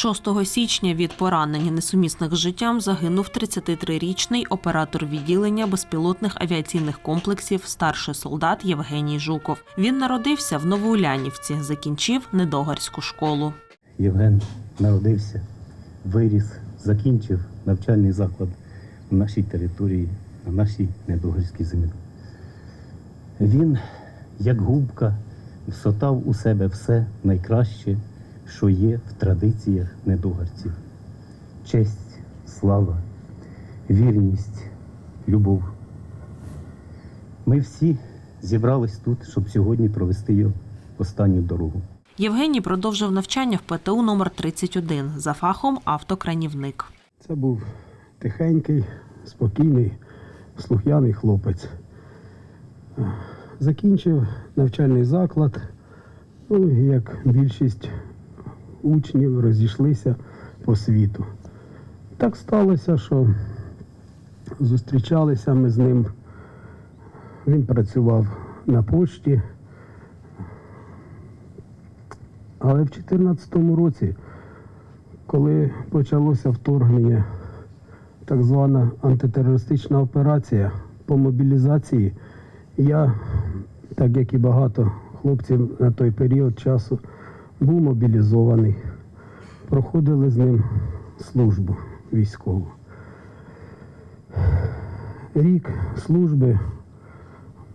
6 січня від поранення несумісних з життям загинув 33-річний оператор відділення безпілотних авіаційних комплексів, старший солдат Євгеній Жуков. Він народився в Новоулянівці, закінчив недогарську школу. Євген народився, виріс, закінчив навчальний заклад на нашій території, на нашій недогарській землі. Він, як губка, всотав у себе все найкраще, що є в традиціях недогарців. Честь, слава, вірність, любов. Ми всі зібрались тут, щоб сьогодні провести його останню дорогу. Євгеній продовжив навчання в ПТУ номер 31 за фахом автокранівник. Це був тихенький, спокійний, слух'яний хлопець. Закінчив навчальний заклад. Ну, як більшість учнів розійшлися по світу. Так сталося, що зустрічалися ми з ним. Він працював на пошті. Але в 2014 році коли почалося вторгнення, так звана антитерористична операція по мобілізації, я, так як і багато хлопців на той період часу, був мобілізований. Проходили з ним службу військову. Рік служби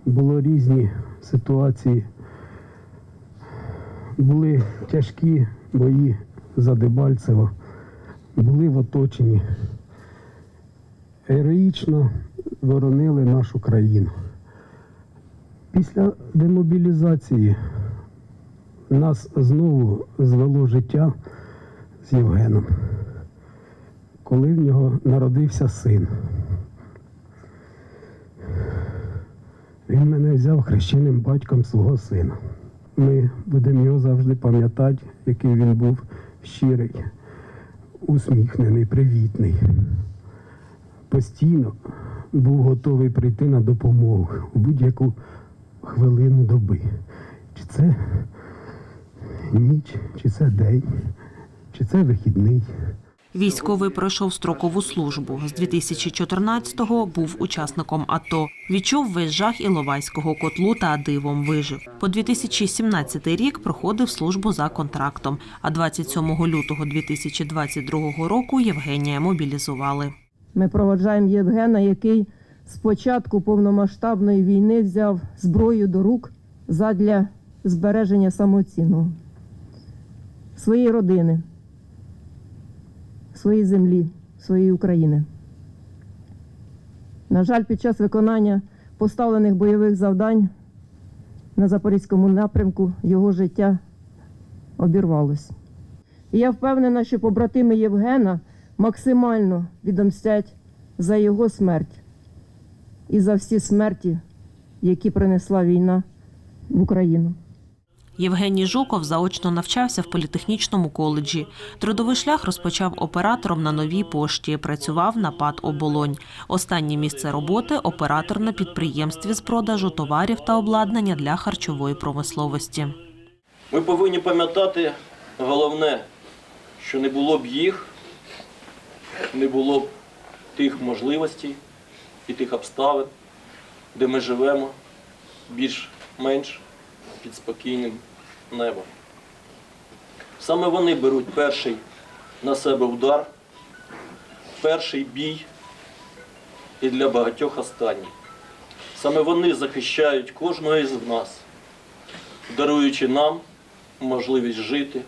було різні ситуації. Були тяжкі бої за Дебальцево, були в оточенні. Героїчно боронили нашу країну. Після демобілізації нас знову звело життя з Євгеном, коли в нього народився син. Він мене взяв хрещеним батьком свого сина. Ми будемо його завжди пам'ятати, який він був щирий, усміхнений, привітний. Постійно був готовий прийти на допомогу у будь-яку хвилину доби. Чи це ніч, чи це день, чи це вихідний. Військовий пройшов строкову службу. З 2014-го був учасником АТО. Відчув весь жах Іловайського котлу та дивом вижив. По 2017 рік проходив службу за контрактом. А 27 лютого 2022 року Євгенія мобілізували. Ми проводжаємо Євгена, який з початку повномасштабної війни взяв зброю до рук задля збереження самооцінного своєї родини, своєї землі, своєї України. На жаль, під час виконання поставлених бойових завдань на Запорізькому напрямку його життя обірвалось. І я впевнена, що побратими Євгена максимально відомстять за його смерть і за всі смерті, які принесла війна в Україну. Євгеній Жуков заочно навчався в політехнічному коледжі. Трудовий шлях розпочав оператором на новій пошті. Працював на ПАД «Оболонь». Останнє місце роботи оператор на підприємстві з продажу товарів та обладнання для харчової промисловості. Ми повинні пам'ятати головне, що не було б їх, не було б тих можливостей і тих обставин, де ми живемо більш-менш під спокійним небом. Саме вони беруть перший на себе удар, перший бій і для багатьох останній. Саме вони захищають кожного із нас, даруючи нам можливість жити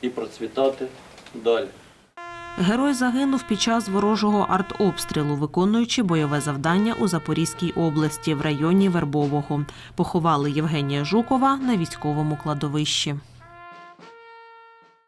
і процвітати далі. Герой загинув під час ворожого артобстрілу, виконуючи бойове завдання у Запорізькій області в районі Вербового. Поховали Євгенія Жукова на військовому кладовищі.